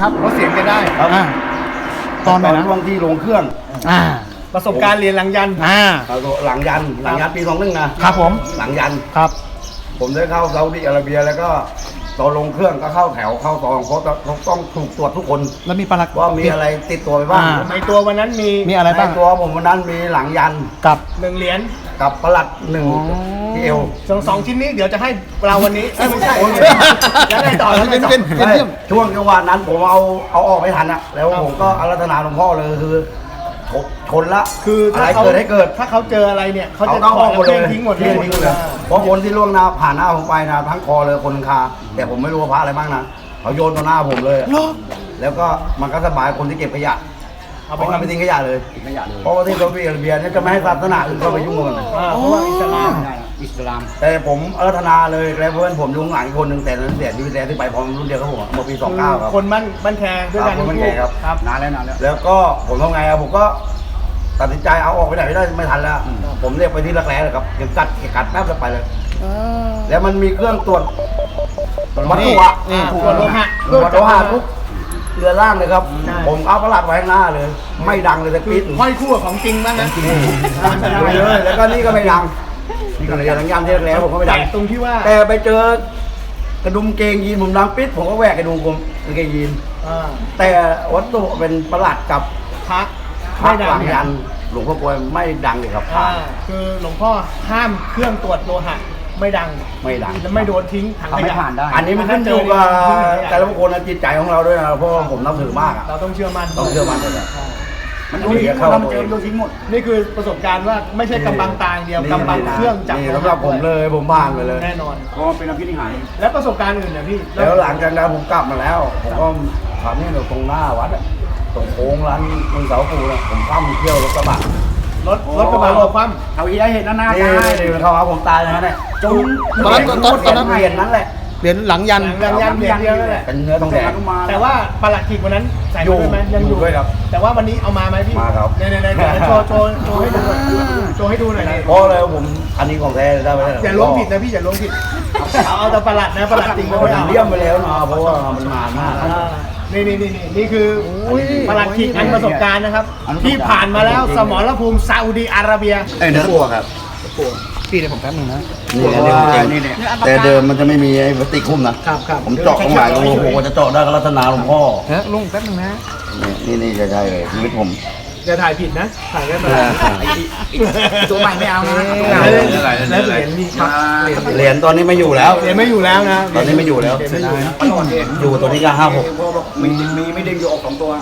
ครับเพราะเสียงจะได้ครับอ่าตอนไหนนะช่วงที่ลงเครื่องอ่า ประสบการณ์เรียนหลังยันอ่าหลังยันหลังยันปีสองหนึ่งนะครับผม หลังยัน ครับ ผมได้เข้าซาอุดิอาระเบียแล้วก็ตอนลงเครื่องก็เข้าแถวเข้าซองเพราะต้องต้องถูกตรวจทุกคน แล้วมีปลัก ว่ามีอะไรติดตัวไปบ้างอ่า ในตัววันนั้นมีมีอะไรบ้าง ในตัวผมวันนั้นมีหลังยันกับหนึ่งเหรียญ กับประหลัดหนึ่งอ๋อที่เอว สองสองชิ้นนี้เดี๋ยวจะให้เราวันนี้เอ้ยไม่ใช่แล้วไงต่อแล้วไงต่อเป็นเป็นเยี่ยม ช่วงจังหวะนั้นผมเอาเอาออกไม่ทันอะแล้วผมก็อารัธนาหลวงพ่อเลยคือชนชนละคืออะถ้าไรเขาเกิดให้เกิด ถ้าเขาเจออะไรเนี่ยเขาเขาจะก็ถอออดกหมดแล้วเลยเพ่งทิ้งหมดเลเพ่ยงทิ้งหมดเลยเพราะคนที่ล่วงหน้าผ่านหน้าผมไปนะทั้งคอเลยคนคา แต่ผมไม่รู้ว่าพระอะไรบ้างนะเขาโยนต่อหน้าผมเลยเหรอแล้วก็มันก็สบายคนที่เก็บขยะ เอาเอาไปไปทำไปทิ้งขยะเลย ทิ้งขยะเลยเพราะว่าที่ซาอุดิอาระเบียเนี่ยจะไม่ให้ศาสนาอื่นเข้าไปยุ่งกับมันอ่าเพราะว่าอิสลามอิสลามแต่ผมอารัธนาเลยแล้วเพื่อนผมอยู่ข้างหลังอีกคนหนึ่งแต่นั้นเสียชีวิตแล้วที่ไปพร้อมรุ่นเดียวกับผมอะเมื่อปีสองเก้าครับ คนบ้านบ้านแคงด้วยกันครับทั้งคนบ้านคู่แคครับ ครับ นานแล้วนานแล้ว แล้วก็ผมทำไงอะผมก็ตัดสินใจเอาออกไปไหนไม่ได้ไม่ทันแล้วผมเรียกไปที่รักแร้เลยครับยังกัดกัดแป๊บแล้วไปเลย แล้วมันมีเครื่องตรวจวัตถุอะนี่ตรวจโลหะ ตรวจโลหะทุก เรือล่างเลยครับ ใช่ ผมเอาประหลัดไว้ข้างหน้าเลย ไม่ดังเลยสักคืปีอห้อยคู่กับของจริงบ้างนะไปเลยแล้วก็นี่ก็ไม่ดังนี่ก็เลยยังยันที่รักแร้ผมก็ไม่ดังแต่ตรงที่ว่าแต่ไปเจอกระดุมเกงยีนผมดังปิดผมก็แหวกกระดุมผมกางเกงยีน อ่าแต่วัตถุเป็นประหลัดกับพักพระไม่ดัหลังงยันหลวงพ่อกลวยไม่ดังเลยครับอ่าคือหลวงพ่อห้ามเครื่องตรวจโลหะ ไม่ดังไม่ดัง และไม่โดนทิ้งถังขยะอันนี้มันขึ้นอยู่กับแต่ละบุคคลนะจิตใจของเราด้วยนะเพราะว่าผมนับถือมากอะ เราต้องเชื่อมั่นต้องเชื่อมั่นเลยนะมันโดนทิ้งหมดเราเจอโดนทิ้งหมด นี่คือประสบการณ์ว่าไม่ใช่กำบังตาอย่างเดียวกำบังเครื่องจับนี่สำหรับผมเลยผมผ่านไปเลย แน่นอน ก็เป็นอภินิหาร แล้วประสบการณ์อื่นเนี่ยพี่แล้วหลังจากนั้นผมกลับมาแล้ว ผมก็ทำนี่เราตรงหน้าวัดอะตรงโค้งร้านมึงเสาปูนะผมข้ามเที่ยวรถกระบะ รถรถกระบะรถคว่เขาอีได้เห็นหน้าหน้านี่นี่เขาเอาผมตายเลยนะเนี่ยจนตอนนั้นตอนตอนนั้นเปลี่ยนนั้นแหละเหรียญหลังยันำยังยันเดียวเดียวนั่นแหละเป็นเนื้อทองแดงแต่ว่าประหลัดขีดวันนั้นใส่อยู่มาด้วยไหมยังอยู่อยู่ด้วยครับ แต่ว่าวันนี้เอามาไหมพี่มาครับเนี่ยเนี่ยเนี่ยเดี๋ยวโชว์โชว์โชว์ให้ดูหน่อยโชว์ให้ดูหน่อยดิเพราะอะไรผมอันนี้ของแท้ได้ไปแล้วอย่าล้วงผิดนะพี่อย่าล้วงผิดเอาเอาแต่ประหลัดนะประหลัดจริงผก็มไม่เอาเลี่ยมไปแล้วนะเพราะว่ามันนานมากอ่า นี่นี่นี่นี่นี่คืออุ้ยประหลัดขีดอันประสบการณ์นะครับที่ผ่านมาแล้วสมรภูมิซาอุดีอาระเบียไอ้เนื้อตัวครับพี่เดี๋ยวผมแป๊บนึงนะ นี่อันนี้จริงนี่เนี่ยแต่เดิมมันจะไม่มีไอ้พลาสติกคุ้มนะครับครับ ผมเจาะตรงไหนโอ้โหจะเจาะได้ก็รัตนาหลวงพ่อเฮ้ยลุงแป๊บนึงนะ นี่นี่ใช่ใช่เลยชีวิตผม อย่าถ่ายผิดนะ ถ่ายได้ไหมตัวใหม่ไม่เอานะแล้วเหรียญมีครับเหรียญตอนนี้ไม่อยู่แล้วเหรียญไม่อยู่แล้วนะตอนนี้ไม่อยู่แล้วเหรียญไม่อยู่แล้วอยู่ตัวนี้ก็ห้าหกมีมีไม่เด้งอยู่ออกสองตัว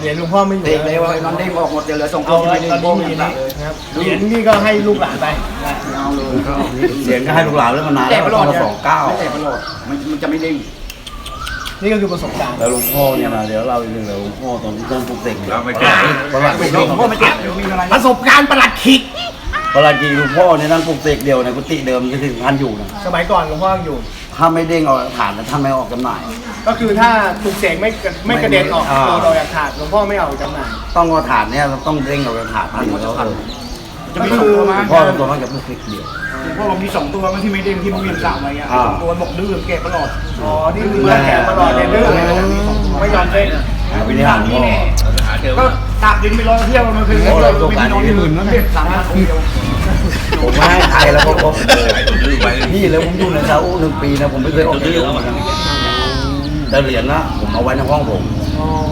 เหรียญหลวงพ่อไม่อยู่เด็กเลยแล้วว่าไอ้นอนเด้งออกหมดเดี๋ยวเหลือสองตัเอาวที่ไว้ไม่เด้งตอนโป้นี้งมีอย่างนี่เลยนะครับเหรียญนี่ก็ให้ลูกหลานไปนะเอาเลยเหรียญก็ให้ลูกหลานเรื่องมานานแต่แล้วประหลอดสองเก้าแต่ประหลอดมันมันจะไม่เด้ง นี่ก็คือประสบการณ์แล้วหลวงพ่อเนี่ยนะเดี๋ยวเราอีกหนึ่งเลยหลวงพ่อตอนที่ต้นปลุกเสกเราไปอ่าประหลัดหลวงพ่อไม่เจ็บมีอะไรประสบการณ์ประหลัดขิกประหลัดจีหลวงพ่อเนี่ยนั่งปลุกเสกเดียวในกุฏิเดิมที่ถึงท่านอยู่นะสมัยก่อนหลวงพ่อยังอยู่ถ้าไม่เด้งออกฐานนะท่านไม่ออกจำหน่าย ก็คือถ้าถูกเสกไม่กระไม่กระเด็นออกอ่าตัวเราอยากขาดหลวงพ่อไม่เอาจำหน่ายต้องเอาฐานเนี่ยต้องเด้งออกจากฐานท่านแล้วเออ จะมีสองตัวหลมั้วยงพ่อเป็นตัวมันกับปลุกเสกเดียวเพราะผมมีสองตัวมันที่ไม่เด้งที่มันมีสามอะไรเงี้ยอ่าสองตัวบอกดื้อเก็บประหลอดอ๋อนี่คือเรื่องแกะมาหลอดเนี่ยดื้อเลยนะไม่ยอมเล่นวินิหารพ่อก็ตากดินไปรอเที่ยวมันเคยโอ้เรามีที่นอนที่หมื่นนั่นเองสามพันคนเดียวผมไม่ให้ใครแล้วผมนี่แล้วผมอยู่ในซาอุหนึ่งปีนะผมไม่เคยออกจากห้องนะแต่เหรียญนะผมเอาไว้ในห้องผม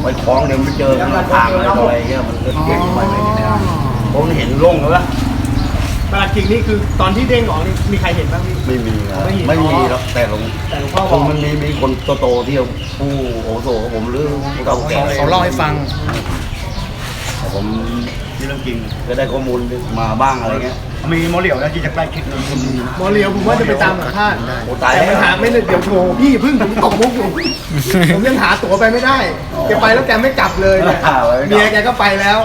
ไว้คล้องเดี๋ยวไม่เจอข้างทางอะไรต่ออะไรเงี้ยมันก็เก็บไว้ไม่ได้ ผมเห็นโล่งแล้วละประหลัดขิกนี่คือตอนที่เด้งออกนี่มีใครเห็นบ้างพี่ ไม่มีนะไม่มีไม่มีหรอกแต่หลวงแต่หลวงพ่อคบอก งมันมีมีคนโตๆที่ผู้โอโซกับผมหรือผู้เก่าแก่เขาเล่าให้ฟัง แต่ผมที่เรื่องจริงก็ได้ข้อมูลมาบ้างอะไรเงี้ย มีโมเหลียวนะที่จะใกล้คิดเลยหมอเลียวผมว่าจะไปตามสัมภาษณ์โอ้ตายแต่แล้วมันหาไม่ได้เดี๋ยวโชว์พี่พึ่งผมตกมุกอยู่ ผมยังหาตั๋วไปไม่ได้แกไปแล้วแกไม่กลับเลยเนี่ยเมียแกก็ไปแล้ว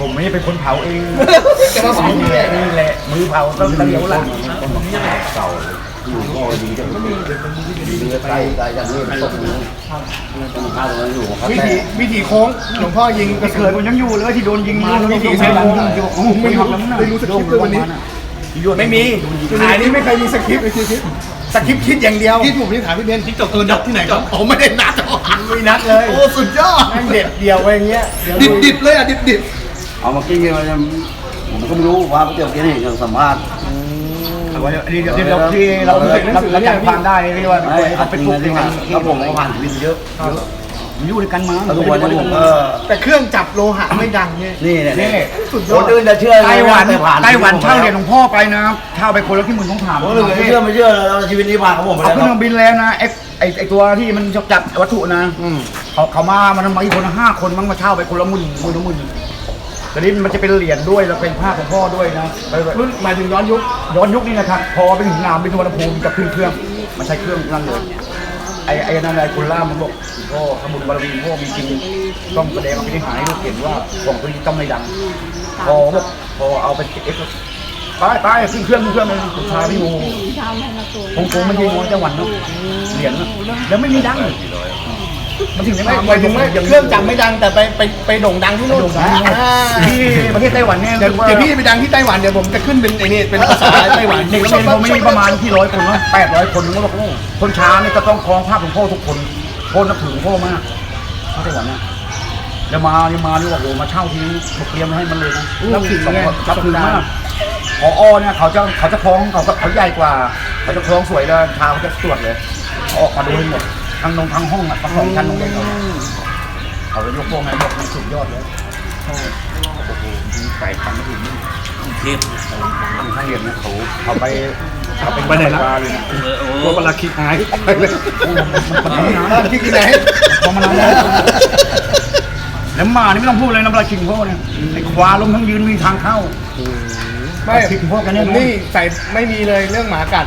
ผมไม่ได้เป็นคนเผาเองแกมาสอนพี่เนี่ยนี่แหละมือเผาต้องตะเหลียวหลังเก่าอยู่ก็ดีจังดีเนื้อไตไตอย่างนี้ตกนี้ต้องข้าวตรงนั้นอยู่ครับวิแต่ธีวิธีโค้งหลวงพ่อยิงกระเกิสุดนมันยังอยู่เลยที่โดนยิงมาวิธีใช้โค้งไม่รู้ไม่รู้สคริปต์เลยวันนี้ไม่มีขายนี้ไม่เคยมีสคริปต์เลยสคริปต์สคริปต์คิดอย่างเดียวที่ผมที่ถามพี่เบนที่จบตัวดับที่ไหนก็ผมไม่ได้นัดลุยนัดเลยโอ้สุดยอดแม่งเด็ดเดียวไว้อย่างเงี้ยเดี๋ยวดิบลุยดิบเลยอะดิบดิบ เอามากินกันมาเนี่ยผมก็ไม่รู้ว่าก๋วยเตี๋ยวกินเห็นกันสัมภาษณ์ แต่ว่าอันนี้เดี๋ยวเราที่เราเราเราจำความได้เรียกว่าไม่เขาเป็นจริพงวกนะที่ที่มัมานแล้วผมก็ผ่านชีวิตเยอะเยอะอยู่ด้วยกันมาแล้วทุกวันนี้ผมก็แต่เครื่องจับโลหะไม่ดังเนี่ยนี่เนี่ยนี่สุดยคอดนอื่นจะเชื่อไต้หวันแต่ผ่านไต้หวันเช่าเหรียญหลวงพ่อไปนะเช่าไปคนละที่หมื่นต้องถามคนอื่นไม่เชื่อไม่เชื่อแล้วชีวิตนี้ผ่านของผมไปเอาแล้วขึ้นเครื่องบินแล้วนะไอ้ไอ้ไอ้ตัวที่มันจับวัตถุนะ อืม เขาเขามา มันมาอีกคนละห้าคนมั้งมาเช่าไปคนละหมื่นหมื่นละหมื่น แต่นี้มันจะเป็นเหรียญด้วยแล้วเป็นผ้าของพ่อด้วยนะไปไปรุ่นหมายถึงย้อนยุคย้อนยุคนี้นะครับ พอไปถึงงามไปสุวรรณภูมิจะขึ้นเครื่องมันใช้เครื่องนั่นเลยไอ้ไอ้นั่นไอ้คุณล่ามมันบอกพ่อขบุญบารมีพ่อมีจริงต้องแสดงเอาไปที่หายให้ลูกเห็นว่าของคนนี้ต้องไม่ดัง พอบอกพอเอาไปเอ็กซ์ไปไปขึ้นเครื่องขึ้นเครื่องเลยสุดท้ายพี่โมคงคงไม่ใช่น้อยจังหวัดเนาะเหรียญนะแล้วไม่มีดัง มันถึงได้ไม่หมายถึงว่าเครื่องจับไม่ดังแต่ไปไปไปโด่งดังที่นู่นโด่งดังอ่าที่ประเทศไต้หวันเนี่ยเดี๋ยวเดี๋ยวพี่ไปดังที่ไต้หวันเดี๋ยวผมจะขึ้นเป็นไอ้นี่เป็นภาษาไต้หวันเด็กนักเรียนเขาไม่มีประมาณที่ร้อยคนเนาะแปดร้อยคนนึกว่าบอกโอ้คนช้านี่ก็ต้องคล้องภาพของพ่อทุกคนพ่อนับถือพ่อมากที่ไต้หวันเนี่ยแล้วมานี่มานี่ว่าโอ้มาเช่าที่นี่บอกเตรียมให้มันเลยนะนับถือสองไงคนนับถือมากพออเนี่ยเขาจะเขาจะคล้องเขาก็เขาใหญ่กว่า เขาจะคล้องสวยเลยเท้าเขาจะสวดเลยเอาออกมาดูให้หมด ทั้งนงทั้งห้องอะทั้งสองชั้นนงเล็กเขาเขาจะยกพวกนั้นยกมันสุดยอดเลยโอ้โหใส่คันไม่ถึงนี่เทพข้างเหรียญเนี่ยเขาเอาไปเอาไปไปไหนละเลยนะตัวปลาคิดหายไปเลยมันทำงานแล้วที่กินไหนพอมันทำงานแล้วมานี่ไม่ต้องพูดเลยน้ำลายชิงพ่อเนี่ยไอ้ควาล้มทั้งยืนมีทางเข้าไม่คิดถึงพวกกันเนี่ยผมนี่ใส่ไม่มีเลยเรื่องหมากัด